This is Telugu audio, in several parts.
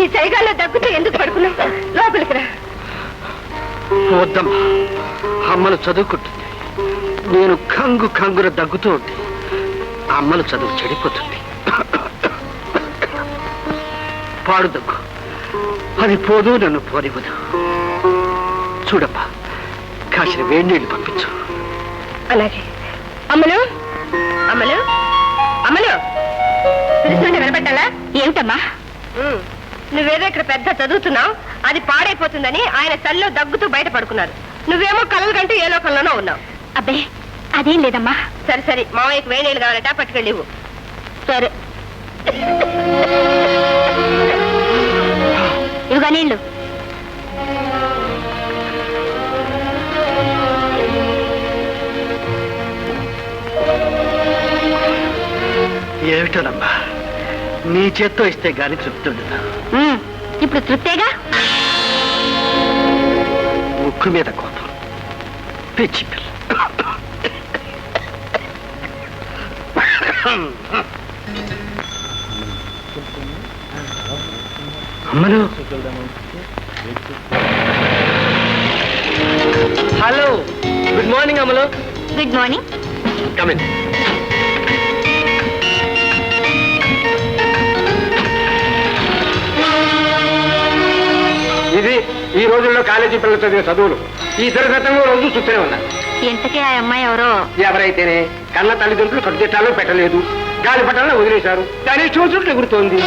ఈ చలిగాల్లో దగ్గుతూ ఎందుకు పడుకున్నావు? లోపలికి రా. వద్దమ్మా అమ్మలు చదువుకుంటుంది. నేను కంగు కంగున దగ్గుతూ ఉంటే అమ్మలు చదువు చెడిపోతుంది. పాడు దగ్గు. అది పోదు నన్ను పోనివ్వదు. చూడమ్మా కాసిన వేడి నీళ్ళు పంపించు. అలాగే. అమ్మలు? అమ్మలు? అమ్మలు? పిలుస్తుంటే వినపట్టాలా ఏమిటమ్మా? నువ్వేదో ఇక్కడ పెద్ద చదువుతున్నావు అది పాడైపోతుందని ఆయన చల్లో దగ్గుతూ బయట పడుకున్నారు నువ్వేమో కలలు కంటూ ఏ లోకంలోనో ఉన్నావు. అబ్బే అదేం లేదమ్మా. సరే సరే మామయ్యకి వేడి నీళ్ళు కావాలట పట్టుకెళ్ళి ఇవ్వు. సరే. ఇవిగా నీళ్ళు. ఏమిటోనమ్మా? నీ చేత్తో ఇస్తే గాని తృప్తి ఉండదు ఇప్పుడు తృప్తేగా? ముక్కు మీద కోతం పిచ్చి పిల్ల. అమ్మలు. హలో. గుడ్ మార్నింగ్ అమ్మలు. Good morning. కమిన్ ఇది ఈ రోజుల్లో కాలేజీ పిల్లలు చదివే చదువులు. ఈ ఇద్దరు గతంలో రోజు చూస్తూనే ఉన్నా. ఇంతకీ ఆ అమ్మాయి ఎవరో? ఎవరైతేనే కన్న తల్లిదండ్రులు కట్టుదిట్టాలో పెట్టలేదు. గాలి పట్టాలను వదిలేశారు. కానీ చూచుట్లు ఎగురుతోంది.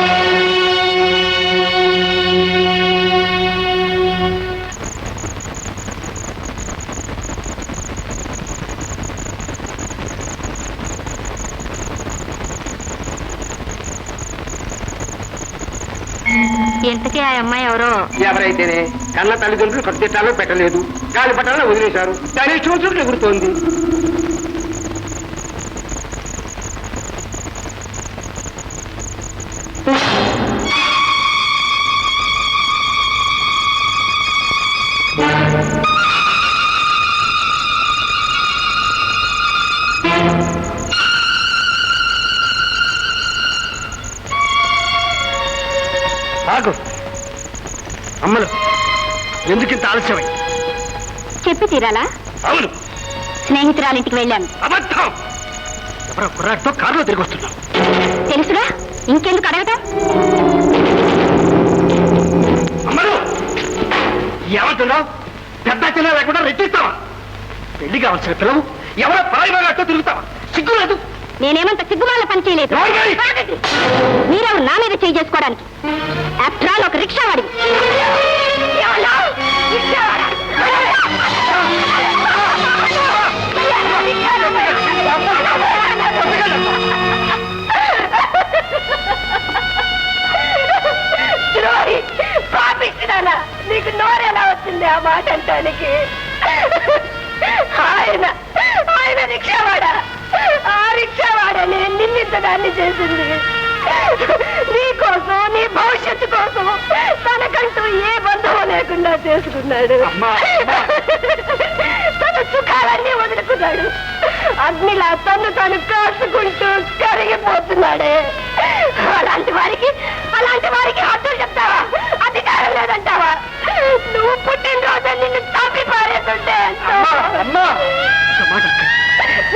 ఇంతకీ ఆ అమ్మాయి ఎవరో? ఎవరైతేనే కన్న తల్లిదండ్రులు కట్టుదిట్టాలో పెట్టలేదు. గాలి పట్టాలో వదిలేశారు. కానీ చూచుట్లు ఎగురుతోంది. ఆగు. అమ్మలు ఎందుకింత ఆలస్యమై? చెప్పి తీరాలా? అవును. స్నేహితురాలింటికి వెళ్ళాను. అబద్ధం! ఎవరో కుర్రాడితో కారులో తిరిగి వస్తున్నాం తెలుసుగా ఇంకెందుకు అడగటం? అమ్మలు ఏమంటున్నావు పెద్ద చిన్న లేకుండా రెట్టిస్తావా? పెళ్ళి కావాల్సిన పిల్లవు ఎవరో పరాయితో తిరుగుతావా? సిగ్గు లేదు. నేనేమంత సిగ్గుమాల పని చేయలేదు! మీరెవరు నా మీద చేయి చేసుకోవడానికి? ఆఫ్టర్ ఆల్ ఒక రిక్షా వాడి నీకు నోరెలా వచ్చింది ఆ మాట అంటానికి? ఆయన ఆయన రిక్షావాడా? ఆ రిక్షావాడని నిన్నింతదాన్ని చేసింది. నీ కోసం నీ భవిష్యత్తు కోసం తనకంటూ ఏ బంధువు లేకుండా చేసుకున్నాడు. తన సుఖాలన్నీ వదులుకున్నాడు. అగ్నిలా తను తను కాసుకుంటూ కరిగిపోతున్నాడే. అలాంటి వారికి అలాంటి వారికి హద్దులు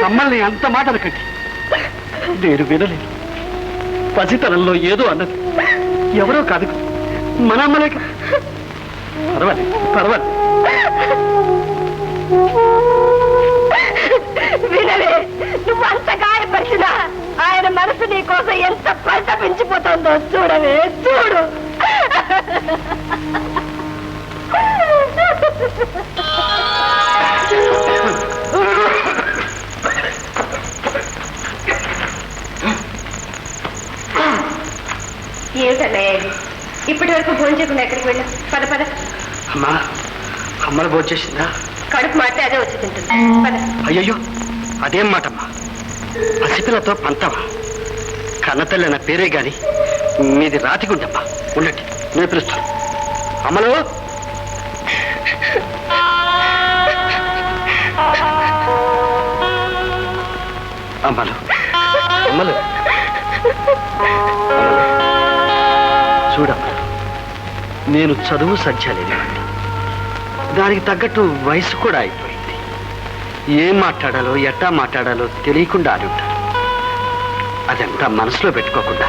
మమ్మల్ని అంత మాట అనకండి. నేను వినలేను పసితనంలో ఏదో అన్నది. ఎవరో కాదు. మన అమ్మలే కా- పర్వాలేదు. పర్వాలేదు నువ్వు అంత గాయపరిచినా ఆయన మనసు నీ కోసం ఎంత పరితపించిపోతుందో చూడవే చూడు. భోజనం చేయకుండా ఎక్కడికి వెళ్ళా పద పద. అమ్మా అమ్మలు భోంచేసిందా కడుపు మారితే అదే వచ్చి తింటుంది. పద. అయ్యయ్యో అదేం మాటమ్మా. పసిపిల్లతో పంతమా కన్నతల్లి నా పేరే గాని మీది రాతిగుంటమ్మా ఉండండి నేను పిలుస్తాను. అమ్మలు? అమ్మలు? అమ్మలు? చూడమ్మా. నేను చదువు సజ్జలేనివాడిని దానికి తగ్గట్టు వయసు కూడా అయిపోయింది. ఏం మాట్లాడాలో ఎట్టా మాట్లాడాలో తెలియకుండా అని ఉంటాను అదంతా మనసులో పెట్టుకోకుండా.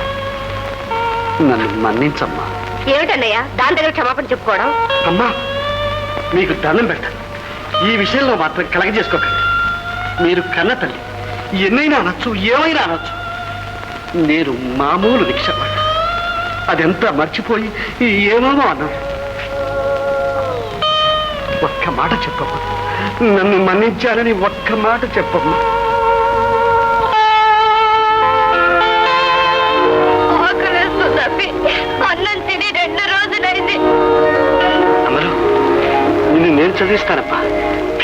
నన్ను మన్నించమ్మా. ఏమిటన్నయ్య? దాని దగ్గర క్షమాపణ చెప్పుకోవడం? అమ్మా మీకు దండం పెట్టాను ఈ విషయంలో మాత్రం కలగజేసుకోకండి. మీరు కన్న తల్లి. ఎన్నైనా అనొచ్చు ఏమైనా అనొచ్చు. నేను మామూలు రిక్షపడ్డ అదంతా మర్చిపోయి ఏమేమో అన్నాను ఒక్క మాట చెప్పమ్మా. నన్ను మన్నించాలని ఒక్క మాట చెప్పమ్మా. నిన్ను నేను చదివిస్తానప్పా.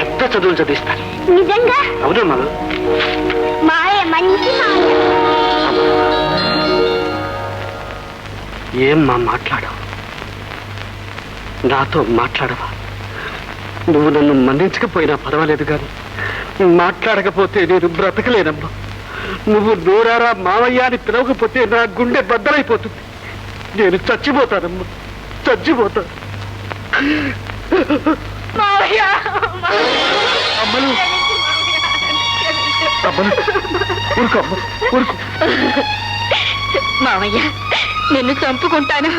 పెద్ద చదువులు చదివిస్తాను. నిజంగా? అవును మాయ మంచి మాయ. ఏం మా మాట్లాడవు? నాతో మాట్లాడవా? నువ్వు నన్ను మన్నించకపోయినా పర్వాలేదు కానీ మాట్లాడకపోతే నేను బ్రతకలేనమ్మా. నువ్వు నోరారా మావయ్య అని పిలవకపోతే నా గుండె బద్దలైపోతుంది. నేను చచ్చిపోతానమ్మా. చచ్చిపోతాను మావయ్య! అమ్మలు! అమ్మలు! ఊరుకో అమ్మ ఊరుకో! మావయ్య! నిన్ను చంపుకుంటాను?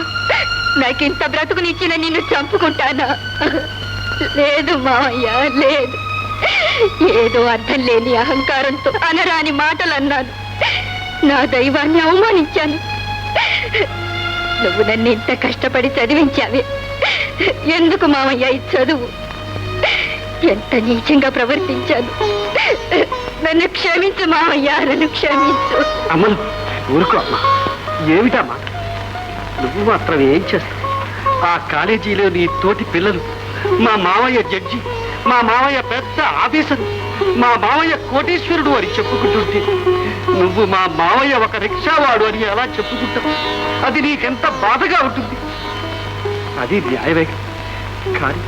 నాకింత బ్రతుకునిచ్చిన నిన్ను చంపుకుంటానా? లేదు మావయ్య లేదు. ఏదో అర్థం లేని అహంకారంతో అనరాని మాటలు అన్నాను నా దైవాన్ని అవమానించాను. నువ్వు నన్ను ఇంత కష్టపడి చదివించావే. ఎందుకు మావయ్య ఈ చదువు? ఎంత నీచంగా ప్రవర్తించాను. నన్ను క్షమించు మామయ్య నన్ను క్షమించు. అమ్మలు ఊరుకో అమ్మా. ఏమిటమ్మా? నువ్వు మాత్రం ఏం చేస్తావు? ఆ కాలేజీలో నీ తోటి పిల్లలు మా మావయ్య జడ్జి మా మావయ్య పెద్ద ఆఫీసరు మా మావయ్య కోటీశ్వరుడు అని చెప్పుకుంటుంటే నువ్వు మా మావయ్య ఒక రిక్షావాడు అని ఎలా చెప్పుకుంటావు. అది నీకెంత బాధగా ఉంటుంది? అది న్యాయమే కానీ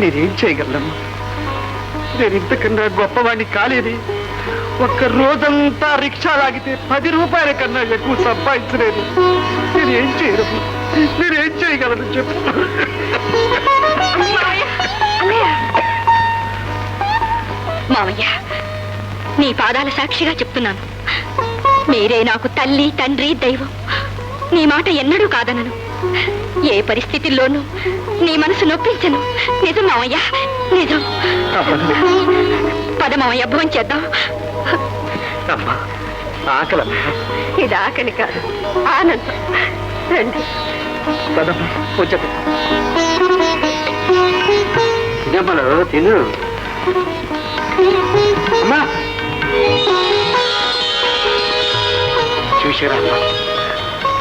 నేనేం చేయగలనమ్మా? నేను ఇంతకన్నా గొప్పవాడిని కాలేదే. ఒక్క రోజంతా రిక్షా లాగితే పది రూపాయల కన్నా ఎక్కువ సంపాదించలేదు. నేనేం చేయను నేనేం చేయగలను చెప్పు. మావయ్య నీ పాదాల సాక్షిగా చెప్తున్నాను. మీరే నాకు తల్లి తండ్రి దైవం. నీ మాట ఎన్నడూ కాదనను. ఏ పరిస్థితుల్లోనూ నీ మనసు నొప్పించను. నిజం మావయ్య నిజం. అమ్మను, పద మావయ్య భోజనం చేద్దాం అమ్మా ఆకలమ్మా. ఇది ఆకలి కాదు ఆనందం. రండి. పదమ్మా తినమ్మలు తిను. అమ్మా. చూసారా అమ్మా?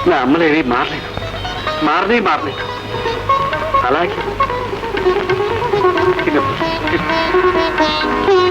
నా అమ్మలేవి మారలేదు. మారనే మారలేదు. అలాగే. తినమ్మా.